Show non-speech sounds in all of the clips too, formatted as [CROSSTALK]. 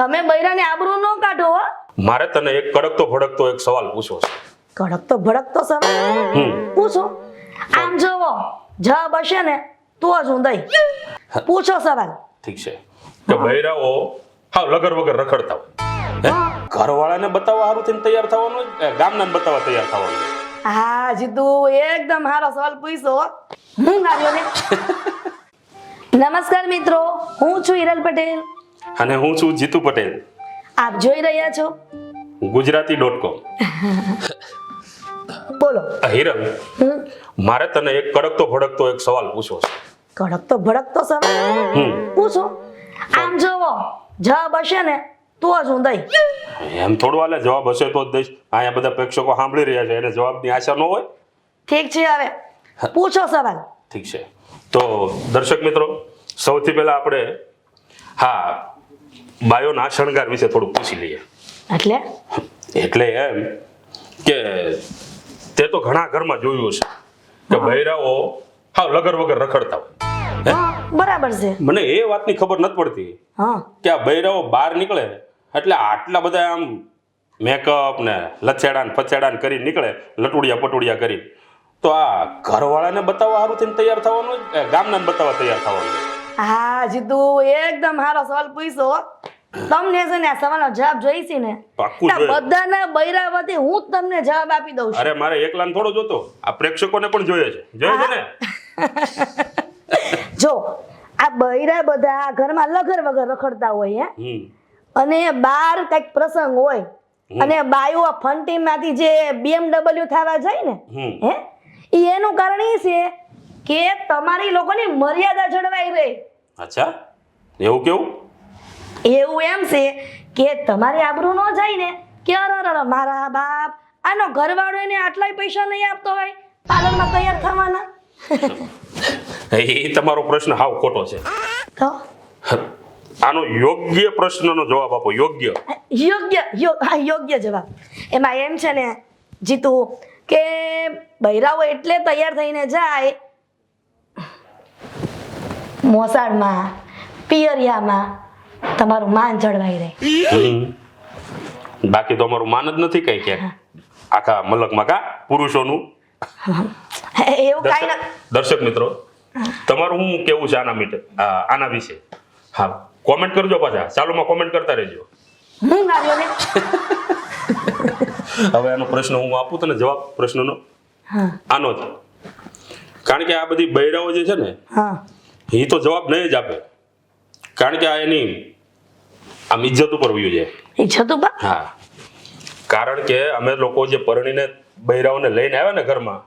તમે બૈરાને આબરૂ ન કાઢો હો. મારે તને એક કડકતો ભડકતો એક સવાલ પૂછવો છે. કડક તો ભડક સવાલ પૂછો. આમ જોવો જવાબ હશે ને તો જ હું દઈ. પૂછો સવાલ. ઠીક છે. કે બૈરાઓ હા લગર વગર રખડતા હોય? ઘરવાળાને બતાવવા સારું થઈને તૈયાર થવાનું ગામનાને બતાવવા તૈયાર થવાનું હા જીતુ એકદમ સારો સવાલ પૂછો હો. ને [LAUGHS] નમસ્કાર મિત્રો હું છું હિરલ પટેલ. અને હું છું જીતુ પટેલ. આપ જોઈ રહ્યા છો? ગુજરાતી ડોટ કોમ બોલો. હિરમ મારે તને એક કડકતો ભડકતો એક સવાલ પૂછવો છે. કડક તો ભડક તો સવાલ પૂછો. આમ જોવો જવાબ હશે ને તો જ હું દઈ. એમ થોડું હાલે જવાબ હશે તો જ દઈશ. અહીંયા બધા પ્રેક્ષકો સાંભળી રહ્યા છે એને જવાબની આશા ન હોય. ઠીક છે હવે. પૂછો સવાલ. ઠીક છે. તો દર્શક મિત્રો સૌથી પહેલા આપણે હા બાયોના શણગાર વિશે થોડું પૂછી લઈએ. એટલે? એટલે એમ કે તે તો ઘણા ઘરમાં જોયું છે કે બૈરાઓ હા લગર વગર રખડતા હોય. બરાબર છે. મને એ વાતની ખબર નથી પડતી કે આ બૈરાઓ બહાર નીકળે એટલે આટલા બધા આમ મેકઅપ ને લચેડા ને ફછેડા ને કરી નીકળે લટુડિયા પટુડિયા કરી તો આ ઘરવાળાને બતાવવા સારું થઈને તૈયાર થવાનું ગામના બતાવવા તૈયાર થવાનું હા જીતુ એકદમ સારો સવાલ પૂછ્યો તમને છે ને આ સવાલનો જવાબ જોઈશી ને પાક્કું જોઈએ. બધાના બૈરા વતી હું જ તમને જવાબ આપી દઉં છું. અરે મારે એકલાને થોડો જોતો. આ પ્રેક્ષકોને પણ જોઈએ છે. જોઈએ છે ને? [LAUGHS] જો આ બૈરા બધા ઘરમાં લગર વગર રખડતા હોય હે? હમ. અને બાર કંઈક પ્રસંગ હોય અને બાયો આ ફંટીમાંથી જે BMW થવા જાય ને હમ. હે? ઈ એનું કારણ એ છે કે તમારી લોકોની મર્યાદા જળવાઈ રહે. અચ્છા. એવું કેવું? એવું એમ છે કે તમારી આબરૂ ન જાય ને કે અરે મારા બાપ આનો ઘરવાળો એને આટલાય પૈસા નહીં આપતો હોય. પાર્લરમાં તૈયાર થવાના એ તમારો પ્રશ્ન હાવ ખોટો છે. તો? આનો યોગ્ય પ્રશ્નનો જવાબ આપો યોગ્ય. યોગ્ય હા યોગ્ય જવાબ. એમાં એમ છે ને જીતુ કે બૈરાઓ એટલે તૈયાર થઈને જાય મોસાળમાં પિયરિયામાં તમારું માન જળવાઈ રહે. બાકી તો અમારું માન જ નથી કઈ કે આખા મલકમાં કા? પુરુષોનું? [LAUGHS] એવું કાંઈ દર્શક દર્શક મિત્રો તમારું હું કેવું છે આના મીટર આના વિશે? હા. કોમેન્ટ કરજો પાછા. ચાલુમાં કોમેન્ટ કરતા રહેજો. હું આવ્યો ને [LAUGHS] હવે આનો પ્રશ્ન હું આપું તને? જવાબ પ્રશ્નનો? હા. આનો જ. કારણ કે આ બધી બૈરાઓ જે છે ને હા. એ તો જવાબ નહીં જ આપે. કારણ કે આ એની આમ ઇજ્જત ઉપર વયું છે. ઇજ્જત ઉપર? હા. કારણ કે અમે લોકો જે પરણીને બૈરાઓને લઈને આવ્યા ને ઘરમાં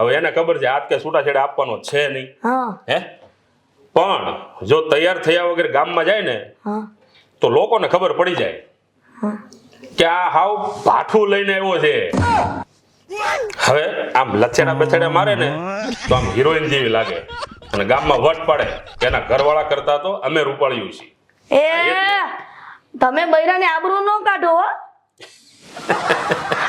હવે એને ખબર છે હાથ કે છૂટાછેડા આપવાનો છે નહીં. હે. પણ જો તૈયાર થયા વગર ગામમાં જાય ને તો લોકોને ખબર પડી જાય કે આ હાવ ભાઠું લઈને આવ્યો છે. હવે આમ લછેડા બચેડા મારે ને તો આમ હિરોઈન જેવી લાગે. અને ગામમાં વટ પડે એના ઘરવાળા કરતા તો અમે રૂપાળ્યું છીએ. એ તમે બૈરાને આબરૂ ન કાઢો હો.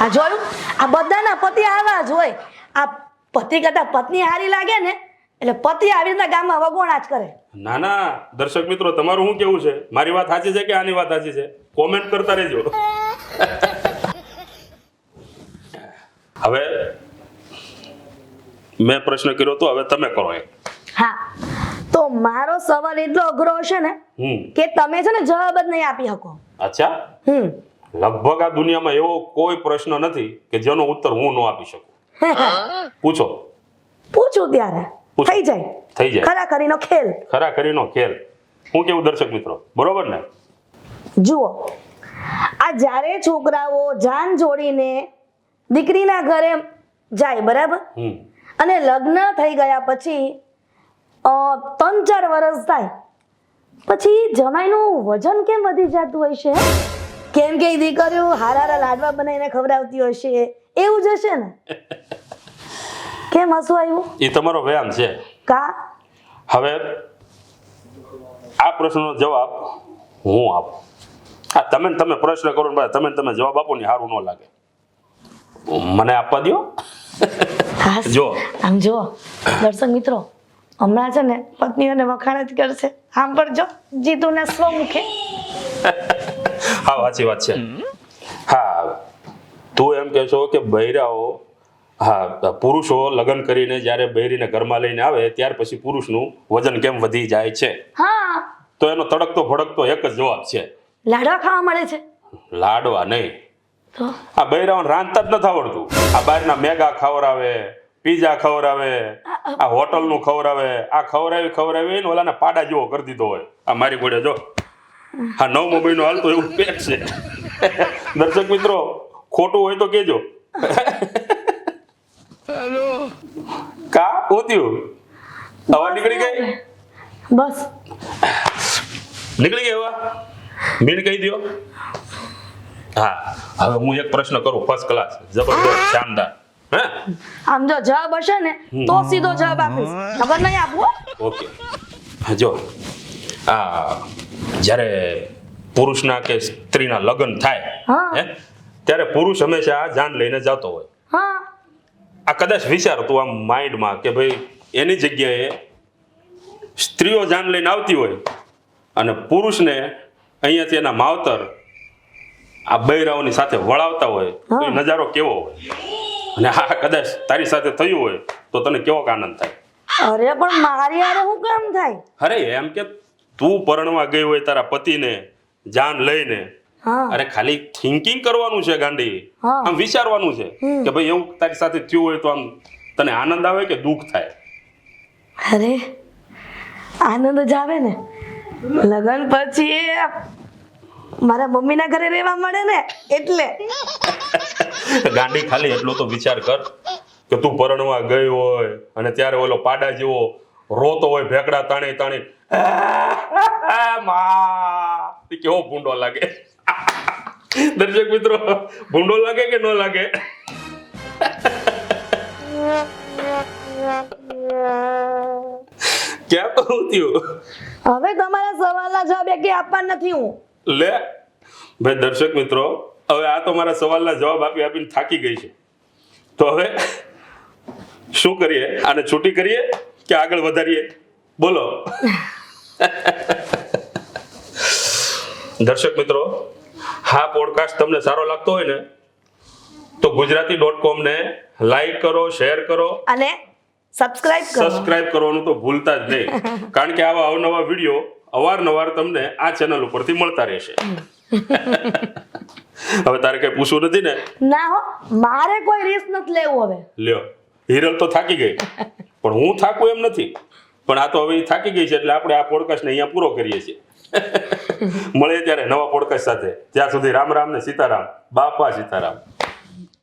આ જોયું? આ બધાના પતિ આવા જ હોય. આ પતિ કરતા પત્ની હારી લાગે ને એટલે પતિ આવી રીતના ગામમાં વગોણા જ કરે. ના ના દર્શક મિત્રો તમારું શું કેવું છે? મારી વાત સાચી છે કે આની વાત સાચી છે? કોમેન્ટ કરતા રહેજો. હવે મેં પ્રશ્ન કર્યો તો હવે તમે કરો એક. તો મારો સવાલ એટલો અઘરો હશે ને કે તમે છે ને જવાબ જ નહીં આપી શકો. અચ્છા. હમ. લગભગ આ દુનિયામાં એવો કોઈ પ્રશ્ન નથી કે જેનો ઉત્તર હું ન આપી શકું. [LAUGHS] પૂછો. પૂછું ત્યારે. થઈ જાય. થઈ જાય. ખરાખરીનો ખેલ. ખરા ખરીનો ખેલ. હું કેવું દર્શક મિત્રો? બરોબર ને? જુઓ. આ જ્યારે છોકરાઓ જાન જોડીને દીકરીના ઘરે જાય બરાબર? અને લગ્ન થઈ ગયા પછી ત્રણ ચાર વર્ષ થાય. પછી જમાઈનું વજન કેમ વધી જતું હોય છે? કેમ કે ઈ દીકરીઓ હારા હારા લાડવા બનાવીને ખવડાવતી હોય છે. એવું જ હશે ને? [LAUGHS] કેમ હસવું આવ્યું? એ તમારો વ્યાયામ છે. કા? હવે આ પ્રશ્નનો જવાબ હું આપું. આ તમે તમે પ્રશ્ન કરો ને તમે તમે જવાબ આપો ને સારું ન લાગે. મને આપવા દો. જો. આમ જો દર્શક મિત્રો હમણાં છે ને પત્નીઓને વખાણ જ કરશે. સાંભળજો જીતુને સ્વમુખે. હા વાચી વાત છે. હા તું એમ કહે છો કે બૈરાઓ હા પુરુષો લગ્ન કરીને જ્યારે બૈરીને ઘરમાં લઈને આવે ત્યાર પછી પુરુષનું વજન કેમ વધી જાય છે? હા. તો એનો તડકતો ભડકતો એક જ જવાબ છે. લાડવા ખાવા મળે છે. લાડવા નહીં. આ બૈરાઓને રાંધતા જ નથી આવડતું. આ બહારના મેગા ખવડાવે પીઝા ખવડાવે આ હોટલનું ખવડાવે આ ખવડાવી ખવડાવી ને ઓલાને પાડા જેવો કરી દીધો હોય. આ મારી ગોળે જો. આ નવમો મહિનો હાલતો એવું પેટ છે. દર્શક મિત્રો ખોટું હોય તો કેજો કા? ઓત્યું હવા નીકળી ગઈ? બસ. નીકળી ગઈ હવા? મીણ કહી દો હા. હવે હું એક પ્રશ્ન કરું ફર્સ્ટ ક્લાસ જબરદસ્ત શાનદાર. આમ જો જવાબ હશે ને તો સીધો જવાબ આપીશ. ખબર નહીં આપવો ઓકે. જો. આ જ્યારે પુરુષના કે સ્ત્રીના લગ્ન થાય હે. ત્યારે પુરુષ હંમેશા જાન લઈને જતો હોય. હા. આ કદાચ વિચાર તું આમ માઇન્ડમાં કે ભાઈ એની જગ્યાએ સ્ત્રીઓ જાન લઈને આવતી હોય અને પુરુષને અહીંયાથી એના માવતર આ બૈરાઓની સાથે વળાવતા હોય તો નજારો કેવો હોય? અને આ કદાચ તારી સાથે થયું હોય તો તને કેવો આનંદ થાય? અરે પણ મારી હારે હું કેમ થાય? અરે એમ કે તું પરણવા ગઈ હોય તારા પતિને જાન લઈને. અરે ખાલી થિંકિંગ કરવાનું છે ગાંડી. આમ વિચારવાનું છે કે ભાઈ એવું તારી સાથે થયું હોય તો આમ તને આનંદ આવે કે દુઃખ થાય? અરે આનંદ જ આવે ને. લગન પછી મારા મમ્મીના ઘરે રહેવા મળે ને એટલે. ગાંડી ખાલી એટલો તો વિચાર કર કે તું પરણવા ગઈ હોય અને ત્યારે ઓલો પાડા જેવો રોતો હોય ભેકડા તાણી તાણી. [LAUGHS] કેવો ભૂંડો લાગે. [LAUGHS] દર્શક મિત્રો ભૂંડો લાગે કે ન લાગે? [LAUGHS] ક્યાં કહું થયું હવે તમારા સવાલના જવાબ એકે આપવા નથી હું. લે. ભાઈ દર્શક મિત્રો હવે આ તો મારા સવાલના જવાબ આપી આપીને થાકી ગઈ છે. તો હવે શું કરીએ? આને છૂટી કરીએ કે આગળ વધારીએ? બોલો. દર્શક મિત્રો હા પોડકાસ્ટ તમને સારો લાગતો હોય ને તો ગુજરાતી ડોટ કોમ ને લાઈક કરો શેર કરો. અને સબસ્ક્રાઇબ કરો. સબસ્ક્રાઇબ કરવાનું તો ભૂલતા જ નહીં. [LAUGHS] કારણ કે આવા અવનવા વીડિયો અવારનવાર તમને આ ચેનલ ઉપરથી મળતા રહેશે. હવે તારે કઈ પૂછવું નથી ને? ના હો મારે કોઈ રિસ્ક નથી લેવું હવે. લ્યો હિરલ તો થાકી ગઈ. પણ હું થાકું એમ નથી. પણ આ તો હવે થાકી ગઈ છે એટલે આપણે આ પોડકાસ્ટને અહીંયા પૂરો કરીએ છીએ. મળે ત્યારે નવા પોડકાસ્ટ સાથે. ત્યાં સુધી રામ રામ ને સીતારામ બાપા સીતારામ.